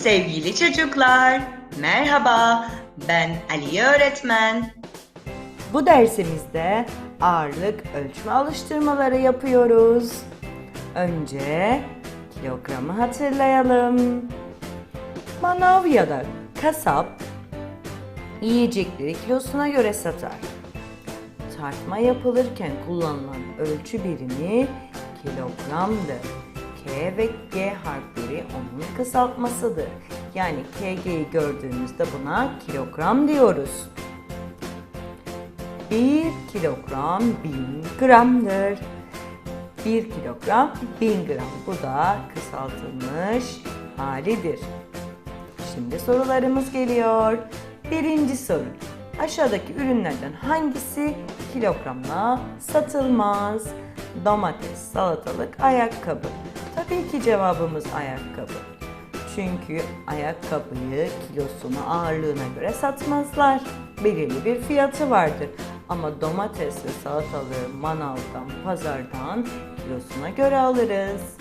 Sevgili çocuklar, merhaba. Ben Ali öğretmen. Bu dersimizde ağırlık ölçme alıştırmaları yapıyoruz. Önce kilogramı hatırlayalım. Manav ya da kasap yiyecekleri kilosuna göre satar. Tartma yapılırken kullanılan ölçü birimi kilogramdır. K ve G harfleri onun kısaltmasıdır. Yani KG'yi gördüğümüzde buna kilogram diyoruz. 1 kilogram 1000 gramdır. 1 kilogram 1000 gram. Bu da kısaltılmış halidir. Şimdi sorularımız geliyor. Birinci soru. Aşağıdaki ürünlerden hangisi kilogramla satılmaz? Domates, salatalık, ayakkabı. Tabii ki cevabımız ayakkabı. Çünkü ayakkabıyı kilosunu ağırlığına göre satmazlar. Belirli bir fiyatı vardır. Ama domates ve salatalığı manavdan, pazardan kilosuna göre alırız.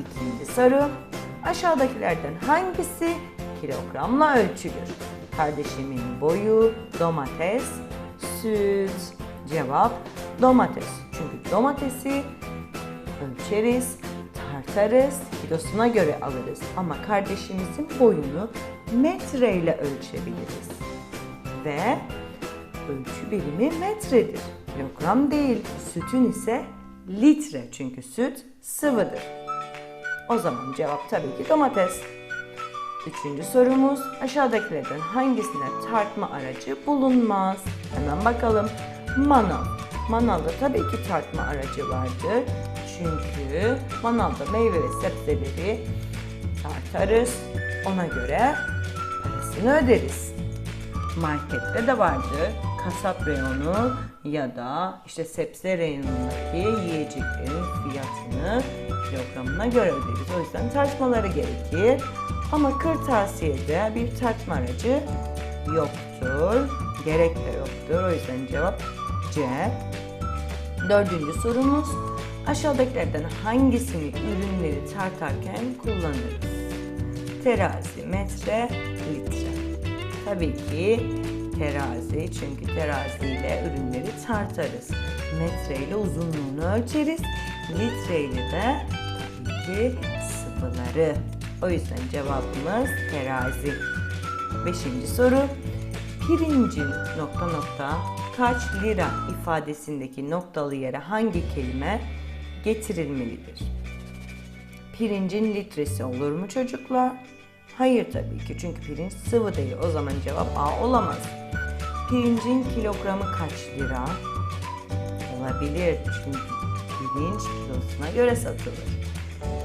İkinci soru. Aşağıdakilerden hangisi kilogramla ölçülür? Kardeşimin boyu, domates, süt. Cevap domates. Çünkü domatesi ölçeriz, tartarız, kilosuna göre alırız. Ama kardeşimizin boyunu metreyle ölçebiliriz. Ve ölçü birimi metredir. Kilogram değil, sütün ise litre çünkü süt sıvıdır. O zaman cevap tabii ki domates. Üçüncü sorumuz aşağıdakilerden hangisinde tartma aracı bulunmaz? Hemen bakalım. Manav. Manavda tabii ki tartma aracı vardır. Çünkü manavda meyve ve sebzeleri tartarız. Ona göre parasını öderiz. Markette de vardır. Kasap reyonu ya da işte sebze reyonundaki yiyeceklerin fiyatını kilogramına göre öderiz. O yüzden tartmaları gerekir. Ama kırtasiyede bir tartma aracı yoktur. Gerek de yoktur. O yüzden cevap C. Dördüncü sorumuz. Aşağıdakilerden hangisini ürünleri tartarken kullanırız? Terazi, metre, litre. Tabii ki terazi çünkü teraziyle ürünleri tartarız. Metre ile uzunluğunu ölçeriz. Litre ile de tabii ki sıvıları. O yüzden cevabımız terazi. Beşinci soru. Pirincin nokta nokta kaç lira ifadesindeki noktalı yere hangi kelime getirilmelidir? Pirincin litresi olur mu çocuklar? Hayır tabii ki çünkü pirinç sıvı değil. O zaman cevap A olamaz. Pirincin kilogramı kaç lira? Olabilir çünkü pirinç kilosuna göre satılır.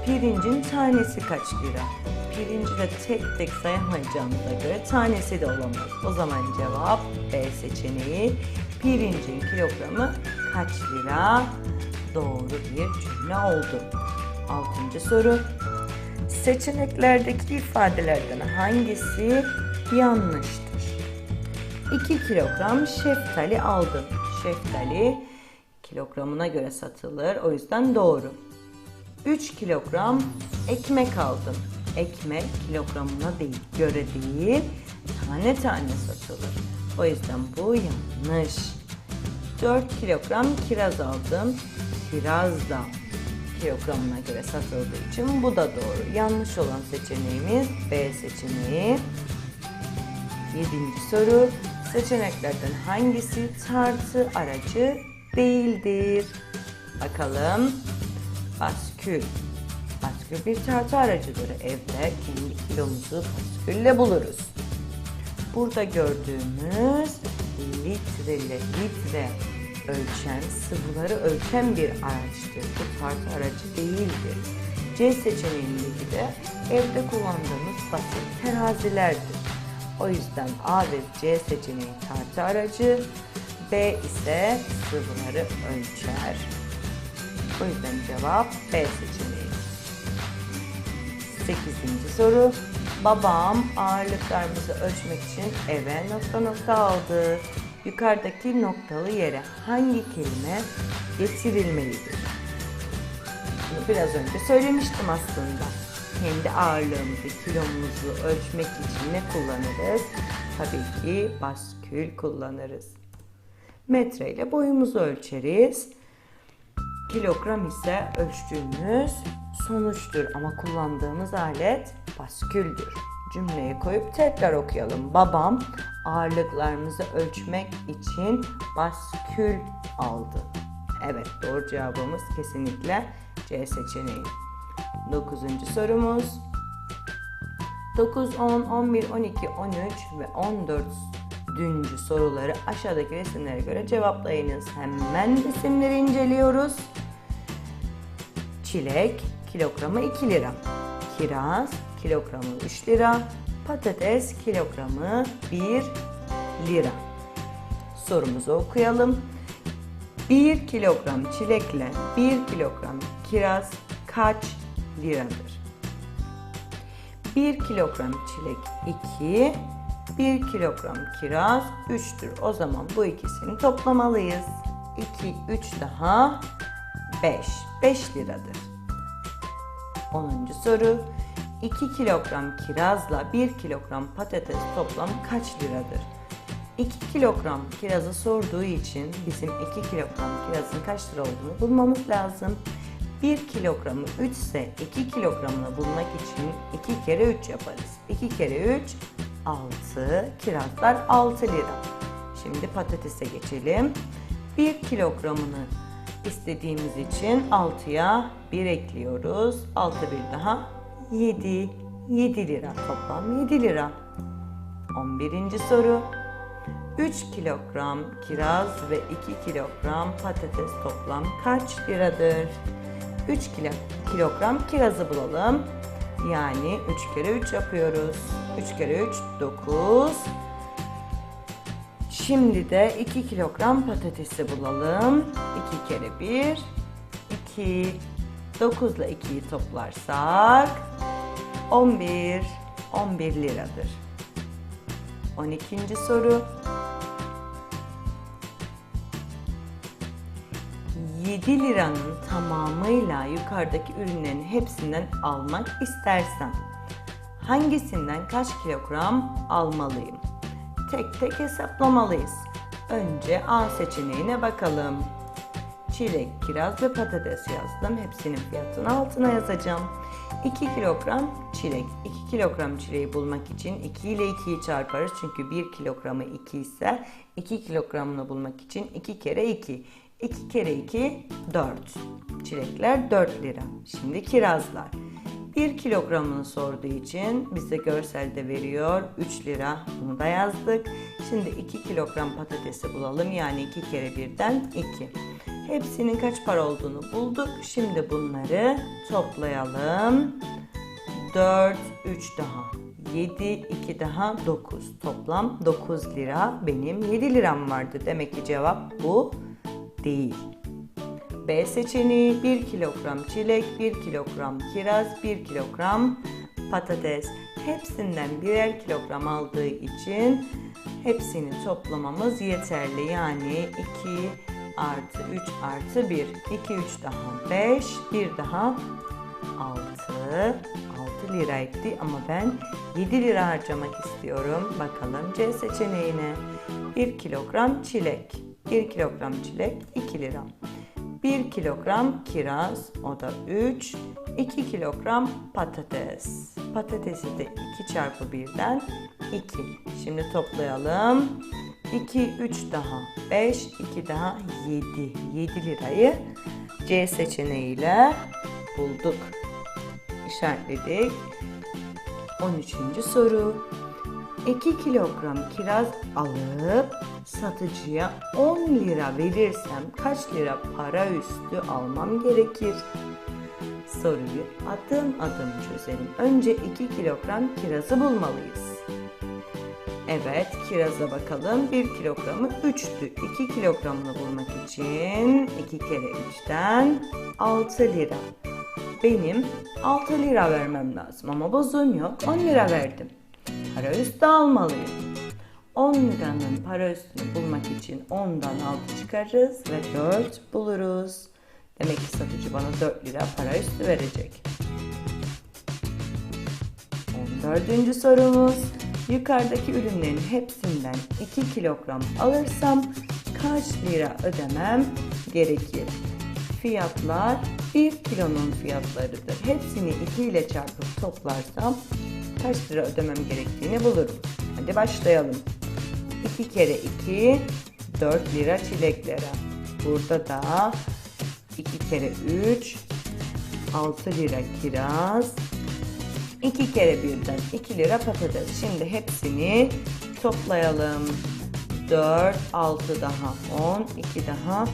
Pirincin tanesi kaç lira? Pirinci de tek tek sayamayacağımıza göre tanesi de olamaz. O zaman cevap B seçeneği. Pirincin kilogramı kaç lira? Doğru bir cümle oldu. Altıncı soru. Seçeneklerdeki ifadelerden hangisi yanlıştır? 2 kilogram şeftali aldım. Şeftali kilogramına göre satılır. O yüzden doğru. 3 kilogram ekmek aldım. Ekmek kilogramına değil, göre değil, tane tane satılır. O yüzden bu yanlış. 4 kilogram kiraz aldım. Kiraz da kilogramına göre satıldığı için bu da doğru. Yanlış olan seçeneğimiz B seçeneği. Yedinci soru. Seçeneklerden hangisi tartı aracı değildir? Bakalım. Baskül. Baskül bir tartı aracıdır. Evde kendi kilomuzu baskülle buluruz. Burada gördüğümüz litreli litre ölçen, sıvıları ölçen bir araçtır. Bu tartı aracı değildir. C seçeneğindeki de evde kullandığımız basit terazilerdir. O yüzden A ve C seçeneği tartı aracı, B ise sıvıları ölçer. O yüzden cevap B seçeneği. Sekizinci soru. Babam ağırlıklarımızı ölçmek için eve nokta nokta aldı. Yukarıdaki noktalı yere hangi kelime getirilmelidir? Bunu biraz önce söylemiştim aslında. kendi ağırlığımızı, kilomuzu ölçmek için ne kullanırız? Tabii ki baskül kullanırız. Metre ile boyumuzu ölçeriz. Kilogram ise ölçtüğümüz sonuçtur ama kullandığımız alet basküldür. Cümleyi koyup tekrar okuyalım. Babam ağırlıklarımızı ölçmek için baskül aldı. Evet doğru cevabımız kesinlikle C seçeneği. Dokuzuncu sorumuz. 9, 10, 11, 12, 13 ve 14 düncü soruları aşağıdaki resimlere göre cevaplayınız. Hemen resimleri inceliyoruz. Çilek kilogramı 2 lira. Kiraz kilogramı 3 lira. Patates kilogramı 1 lira. Sorumuzu okuyalım. 1 kilogram çilekle 1 kilogram kiraz kaç liradır? 1 kilogram çilek 2, 1 kilogram kiraz 3'tür. O zaman bu ikisini toplamalıyız. 2, 3 daha 5. 5 liradır. 10. soru. 2 kilogram kirazla 1 kilogram patates toplam kaç liradır? 2 kilogram kirazı sorduğu için bizim 2 kilogram kirazın kaç lira olduğunu bulmamız lazım. 1 kilogramı 3 ise 2 kilogramını bulmak için 2 kere 3 yaparız. 2 kere 3 6 kirazlar 6 lira. Şimdi patatese geçelim. 1 kilogramını istediğimiz için 6'ya 1 ekliyoruz. 6 bir daha 7. 7 lira toplam 7 lira. 11. soru. 3 kilogram kiraz ve 2 kilogram patates toplam kaç liradır? 3 kilo, kilogram kirazı bulalım. Yani 3 kere 3 yapıyoruz. 3 kere 3 9. Şimdi de 2 kilogram patatesi bulalım. 2 kere 1 2 9 ile 2'yi toplarsak 11 11 liradır. 12. soru 7 liranın tamamıyla yukarıdaki ürünlerin hepsinden almak istersem hangisinden kaç kilogram almalıyım? Tek tek hesaplamalıyız. Önce A seçeneğine bakalım. Çilek, kiraz ve patates yazdım. Hepsinin fiyatını altına yazacağım. 2 kilogram çilek. 2 kilogram çileği bulmak için 2 ile 2'yi çarparız. Çünkü 1 kilogramı 2 ise 2 kilogramını bulmak için 2 kere 2. 2 kere 2 4. Çilekler 4 lira. Şimdi kirazlar. 1 kilogramını sorduğu için bize görselde veriyor 3 lira. Bunu da yazdık. Şimdi 2 kilogram patatesi bulalım. Yani 2 kere 1'den 2. Hepsinin kaç para olduğunu bulduk. Şimdi bunları toplayalım. 4, 3 daha 7, 2 daha 9. Toplam 9 lira. Benim 7 liram vardı. Demek ki cevap bu değil. B seçeneği 1 kilogram çilek, 1 kilogram kiraz, 1 kilogram patates. Hepsinden birer kilogram aldığı için hepsini toplamamız yeterli. Yani 2 artı 3 artı 1. 2, 3 daha 5, 1 daha 6. 6 lira etti ama ben 7 lira harcamak istiyorum. Bakalım C seçeneğine. 1 kilogram çilek. 1 kilogram çilek 2 lira. 1 kilogram kiraz o da 3. 2 kilogram patates. Patatesi de 2 çarpı 1'den 2. Şimdi toplayalım. 2, 3 daha 5, 2 daha 7. 7 lirayı C seçeneğiyle bulduk. İşaretledik. 13. soru. 2 kilogram kiraz alıp satıcıya 10 lira verirsem kaç lira para üstü almam gerekir? Soruyu adım adım çözelim. Önce 2 kilogram kirazı bulmalıyız. Evet, kiraza bakalım. 1 kilogramı 3'tü. 2 kilogramını bulmak için 2 kere 3'ten 6 lira. Benim 6 lira vermem lazım ama bozuğum yok. 10 lira verdim. Para üstü almalıyım. 10 liranın para üstünü bulmak için 10'dan 6 çıkarırız ve 4 buluruz. Demek ki satıcı bana 4 lira para üstü verecek. Dördüncü sorumuz. Yukarıdaki ürünlerin hepsinden 2 kilogram alırsam kaç lira ödemem gerekir? Fiyatlar 1 kilonun fiyatlarıdır. Hepsini 2 ile çarpıp toplarsam kaç lira ödemem gerektiğini bulurum. Hadi başlayalım. 2 kere 2 4 lira çileklere. Burada da 2 kere 3 6 lira kiraz. 2 kere birden 2 lira patates. Şimdi hepsini toplayalım. 4, 6 daha 10, 2 daha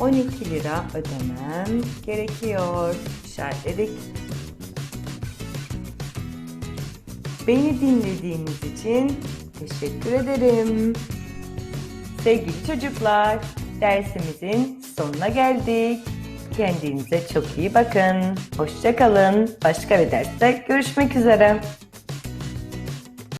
12 lira ödemem gerekiyor. İşaretledik. Beni dinlediğiniz için teşekkür ederim. Sevgili çocuklar, dersimizin sonuna geldik. Kendinize çok iyi bakın. Hoşça kalın. Başka bir derste görüşmek üzere.